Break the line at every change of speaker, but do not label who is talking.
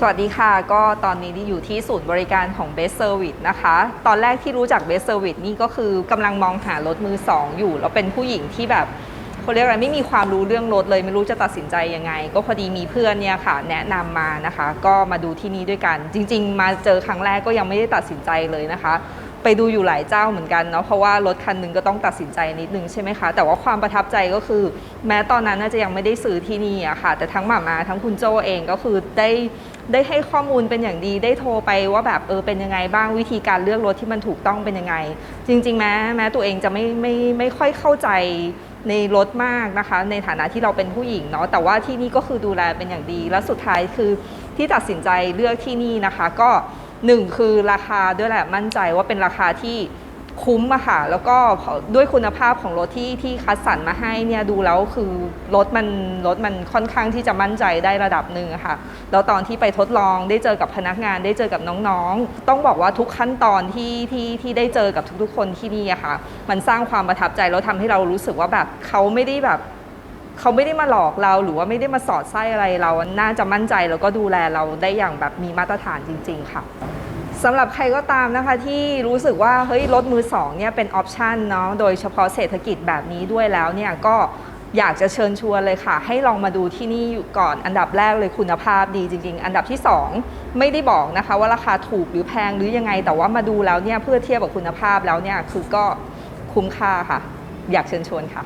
สวัสดีค่ะ ก็ตอนนี้ที่อยู่ที่ศูนย์บริการของ Best Service นะคะ ตอนแรกที่รู้จัก Best Service นี่ก็คือกำลังมองหารถมือสองอยู่ แล้วเป็นผู้หญิงที่แบบเขาเรียกอะไรไม่มีความรู้เรื่องรถเลย ไม่รู้จะตัดสินใจยังไง ก็พอดีมีเพื่อนเนี่ยค่ะ แนะนำมานะคะ ก็มาดูที่นี่ด้วยกัน จริง ๆ มาเจอครั้งแรกก็ยังไม่ได้ตัดสินใจเลยนะคะ ไปดูอยู่หลายเจ้าเหมือนกันเนาะเพราะว่ารถคันหนึงก็ต้องตัดสินใจนิดนึงใช่ไหมคะ แต่ว่าความประทับใจก็คือ แม้ตอนนั้นน่าจะยังไม่ได้ซื้อที่นี่อะค่ะ แต่ทั้งหมามาทั้งคุณโจเองก็คือได้ได้ให้ข้อมูลเป็นอย่างดีได้โทรไปว่าแบบเออเป็นยังไงบ้างวิธีการเลือกรถที่มันถูกต้องเป็นยังไง จริง ๆ แม้แม้ตัวเองจะไม่ไม่ไม่ค่อยเข้าใจในรถมากนะคะ ในฐานะที่เราเป็นผู้หญิงเนาะแต่ว่าที่นี่ก็คือดูแลเป็นอย่างดี และสุดท้ายคือที่ตัดสินใจเลือกที่นี่นะคะ ก็ หนึ่งคือราคาด้วยแหละมั่นใจว่าเป็นราคาที่คุ้มอะค่ะ แล้วก็ด้วยคุณภาพของรถที่ที่คัดสรรมาให้เนี่ยดูแล้วคือรถมันรถมันค่อนข้างที่จะมั่นใจได้ระดับหนึ่งอะค่ะ แล้วตอนที่ไปทดลองได้เจอกับพนักงานได้เจอกับน้องๆ ต้องบอกว่าทุกขั้นตอนที่ที่ที่ได้เจอกับทุกๆ คนที่นี่อะค่ะ มันสร้างความประทับใจแล้วทำให้เรารู้สึกว่าแบบเขาไม่ได้แบบเขาไม่ได้มาหลอกเราหรือว่าไม่ได้มาสอดไส้อะไรเรา น่าจะมั่นใจแล้วก็ดูแลเราได้อย่างแบบมีมาตรฐานจริง ๆ ค่ะ สำหรับใครก็ตามนะคะที่รู้สึกว่าเฮ้ยรถมือสองเนี่ยเป็นออปชันเนาะโดยเฉพาะเศรษฐกิจแบบนี้ด้วยแล้วเนี่ยก็อยากจะเชิญชวนเลยค่ะ ให้ลองมาดูที่นี่อยู่ก่อนอันดับแรกเลยคุณภาพดีจริง ๆ อันดับที่สองไม่ได้บอกนะคะ ว่าราคาถูกหรือแพงหรือยังไง แต่ว่ามาดูแล้วเนี่ยเพื่อเทียบกับคุณภาพแล้วเนี่ยคือก็คุ้มค่าค่ะ อยากเชิญชวนค่ะ